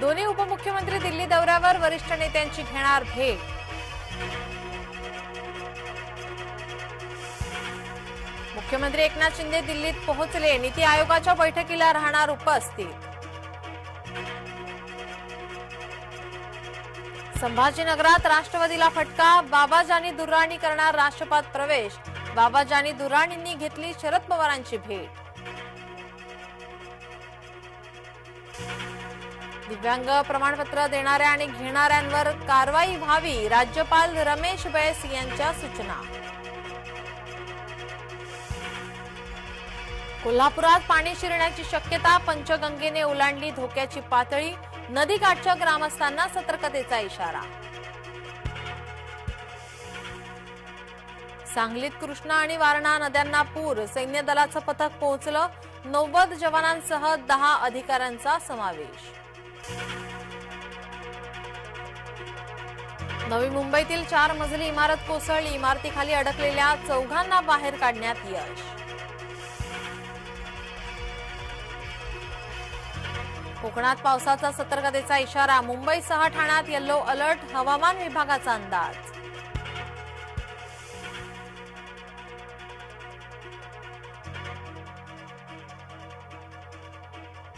दोन्ही उपमुख्यमंत्री दिल्ली दौऱ्यावर वरिष्ठ नेत्यांची घेणार भेट. मुख्यमंत्री एकनाथ शिंदे दिल्लीत पोहोचले. नीती आयोगाच्या बैठकीला राहणार उपस्थित. संभाजीनगरात राष्ट्रवादीला फटका बाबाजानी दुर्राणी करणार राष्ट्रपात प्रवेश. बाबाजानी दुर्राणींनी घेतली शरद पवारांची भेट. दिव्यांग प्रमाणपत्र देणाऱ्या आणि घेणाऱ्यांवर कारवाई व्हावी राज्यपाल रमेश बैस यांच्या सूचना. कोल्हापुरात पाणी शिरण्याची शक्यता पंचगंगेने ओलांडली धोक्याची पातळी नदीकाठच्या ग्रामस्थांना सतर्कतेचा इशारा. सांगलीत कृष्णा आणि वारणा नद्यांना पूर सैन्य दलाचं पथक पोहोचलं नव्वद जवानांसह दहा अधिकाऱ्यांचा समावेश. नवी मुंबईतील चार मजली इमारत कोसळली. इमारतीखाली अडकलेल्या चौघांना बाहेर काढण्यात यश. कोकणात पावसाचा सतर्कतेचा इशारा. मुंबईसह ठाण्यात येल्लो अलर्ट हवामान विभागाचा अंदाज.